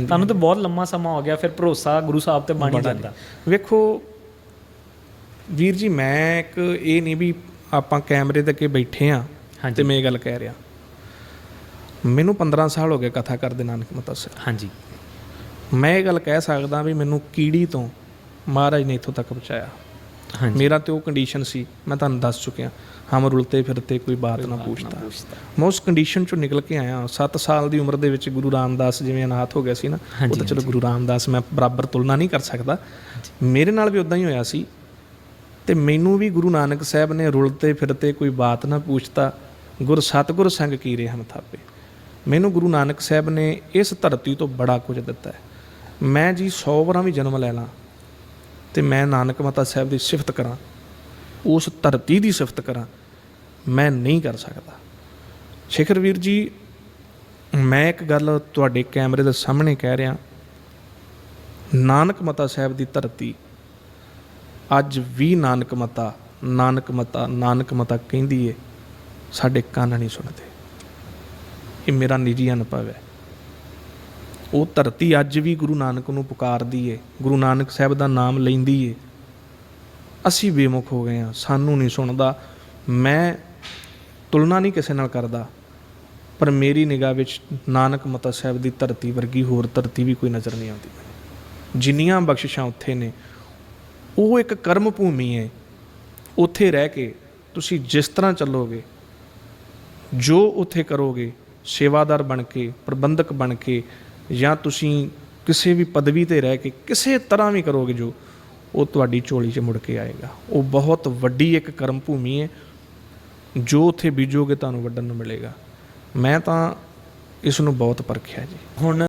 ਤੁਹਾਨੂੰ ਤਾਂ ਬਹੁਤ ਲੰਮਾ ਸਮਾਂ ਹੋ ਗਿਆ ਫਿਰ ਭਰੋਸਾ ਗੁਰੂ ਸਾਹਿਬ ਤੇ ਬਣ ਜਾਂਦਾ। ਵੇਖੋ ਵੀਰ ਜੀ ਮੈਂ ਇੱਕ ਇਹ ਨਹੀਂ ਵੀ ਆਪਾਂ ਕੈਮਰੇ ਦੇ ਅੱਗੇ ਬੈਠੇ ਆ। ਤੇ ਮੈਂ ਇਹ ਗੱਲ ਕਹਿ ਰਿਹਾ। ਮੈਨੂੰ 15 ਸਾਲ ਹੋ ਗਏ ਕਥਾ ਕਰਦੇ ਨਾਨਕ ਮਤਾ ਸਾਹਿਬ ਹਾਂਜੀ। ਮੈਂ ਇਹ ਗੱਲ ਕਹਿ ਸਕਦਾ ਵੀ ਮੈਨੂੰ ਕੀੜੀ ਤੋਂ ਮਹਾਰਾਜ ਨੇ ਇੱਥੋਂ ਤੱਕ ਪਹੁੰਚਾਇਆ। ਹਾਂਜੀ। ਮੇਰਾ ਤੇ ਉਹ ਕੰਡੀਸ਼ਨ ਸੀ ਮੈਂ ਤੁਹਾਨੂੰ ਦੱਸ ਚੁੱਕਿਆ। ਹਮ ਰੁਲਤੇ ਫਿਰਤੇ ਕੋਈ ਬਾਤ ਨਾ ਪੁੱਛਦਾ। ਮੈਂ ਉਸ ਕੰਡੀਸ਼ਨ ਚੋਂ ਨਿਕਲ ਕੇ ਆਇਆ 7 ਸਾਲ ਦੀ ਉਮਰ ਦੇ ਵਿੱਚ ਗੁਰੂ ਰਾਮਦਾਸ ਜਿਵੇਂ ਅਨਾਥ ਹੋ ਗਿਆ ਸੀ ਨਾ ਉਹ ਤਾਂ ਚਲੋ ਗੁਰੂ ਰਾਮਦਾਸ ਮੈਂ ਬਰਾਬਰ ਤੁਲਨਾ ਨਹੀਂ ਕਰ ਸਕਦਾ। ਮੇਰੇ ਨਾਲ ਵੀ ਉਦਾਂ ਹੀ ਹੋਇਆ ਸੀ ਤੇ ਮੈਨੂੰ ਵੀ ਗੁਰੂ ਨਾਨਕ ਸਾਹਿਬ ਨੇ ਰੁਲਤੇ ਫਿਰਤੇ ਕੋਈ ਬਾਤ ਨਾ ਪੁੱਛਦਾ ਗੁਰ ਸਤਗੁਰ ਸੰਗ ਕੀਰੇ ਹਨ ਥਾਪੇ। ਮੈਨੂੰ ਗੁਰੂ ਨਾਨਕ ਸਾਹਿਬ ਨੇ ਇਸ ਧਰਤੀ ਤੋਂ ਬੜਾ ਕੁਝ ਦਿੱਤਾ ਹੈ। ਮੈਂ ਜੀ 100 ਵਾਰਾਂ ਵੀ ਜਨਮ ਲੈ ਲਾਂ। ਤੇ ਮੈਂ ਨਾਨਕ ਮਤਾ ਸਾਹਿਬ ਦੀ ਸਿਫਤ ਕਰਾਂ, ਉਸ ਧਰਤੀ ਦੀ ਸਿਫਤ ਕਰਾਂ, ਮੈਂ ਨਹੀਂ ਕਰ ਸਕਦਾ। ਸ਼ੇਖਰ ਵੀਰ ਜੀ, ਮੈਂ ਇੱਕ ਗੱਲ ਤੁਹਾਡੇ ਕੈਮਰੇ ਦੇ ਸਾਹਮਣੇ ਕਹਿ ਰਿਹਾ। ਨਾਨਕ ਮਤਾ ਸਾਹਿਬ ਦੀ ਧਰਤੀ, ਅੱਜ ਵੀ ਨਾਨਕ ਮਤਾ ਨਾਨਕ ਮਤਾ ਨਾਨਕ ਮਤਾ ਕਹਿੰਦੀ ਏ, ਸਾਡੇ ਕੰਨ ਨਹੀਂ ਸੁਣਦੇ। ਇਹ ਮੇਰਾ ਨਿੱਜੀ ਅਨੁਭਵ ਹੈ। ਉਹ ਧਰਤੀ ਅੱਜ ਵੀ ਗੁਰੂ ਨਾਨਕ ਨੂੰ ਪੁਕਾਰਦੀ ਏ, ਗੁਰੂ ਨਾਨਕ ਸਾਹਿਬ ਦਾ ਨਾਮ ਲੈਂਦੀ ਏ। ਅਸੀਂ ਬੇਮੁਖ ਹੋ ਗਏ ਆ ਸਾਨੂੰ ਨਹੀਂ ਸੁਣਦਾ, ਮੈਂ ਤੁਲਨਾ ਨਹੀਂ ਕਿਸੇ ਨਾਲ ਕਰਦਾ, ਪਰ ਮੇਰੀ ਨਿਗਾਹ ਵਿੱਚ ਨਾਨਕ ਮਤਾ ਸਾਹਿਬ ਦੀ ਧਰਤੀ ਵਰਗੀ ਹੋਰ ਧਰਤੀ ਵੀ ਕੋਈ ਨਜ਼ਰ ਨਹੀਂ ਆਉਂਦੀ। ਜਿੰਨੀਆਂ ਬਖਸ਼ਿਸ਼ਾਂ ਉੱਥੇ ਨੇ, ਉਹ ਇੱਕ ਕਰਮ ਭੂਮੀ ਹੈ ਉੱਥੇ ਰਹਿ ਕੇ ਤੁਸੀਂ ਜਿਸ ਤਰ੍ਹਾਂ ਚੱਲੋਗੇ, ਜੋ ਉੱਥੇ ਕਰੋਗੇ, ਸੇਵਾਦਾਰ ਬਣ ਕੇ, ਪ੍ਰਬੰਧਕ ਬਣ ਕੇ ਜਾਂ ਤੁਸੀਂ ਕਿਸੇ ਵੀ ਪਦਵੀ ਤੇ ਰਹਿ ਕੇ ਕਿਸੇ ਤਰ੍ਹਾਂ ਵੀ ਕਰੋਗੇ ਜੋ, ਉਹ ਤੁਹਾਡੀ ਝੋਲੀ 'ਚ ਮੁੜ ਕੇ ਆਏਗਾ। ਉਹ ਬਹੁਤ ਵੱਡੀ ਇੱਕ ਕਰਮ ਭੂਮੀ ਹੈ, ਜੋ ਉੱਥੇ ਬੀਜੋਗੇ ਤੁਹਾਨੂੰ ਵੱਢਣ ਨੂੰ ਮਿਲੇਗਾ। ਮੈਂ ਤਾਂ ਇਸ ਨੂੰ ਬਹੁਤ ਪਰਖਿਆ ਜੀ। ਹੁਣ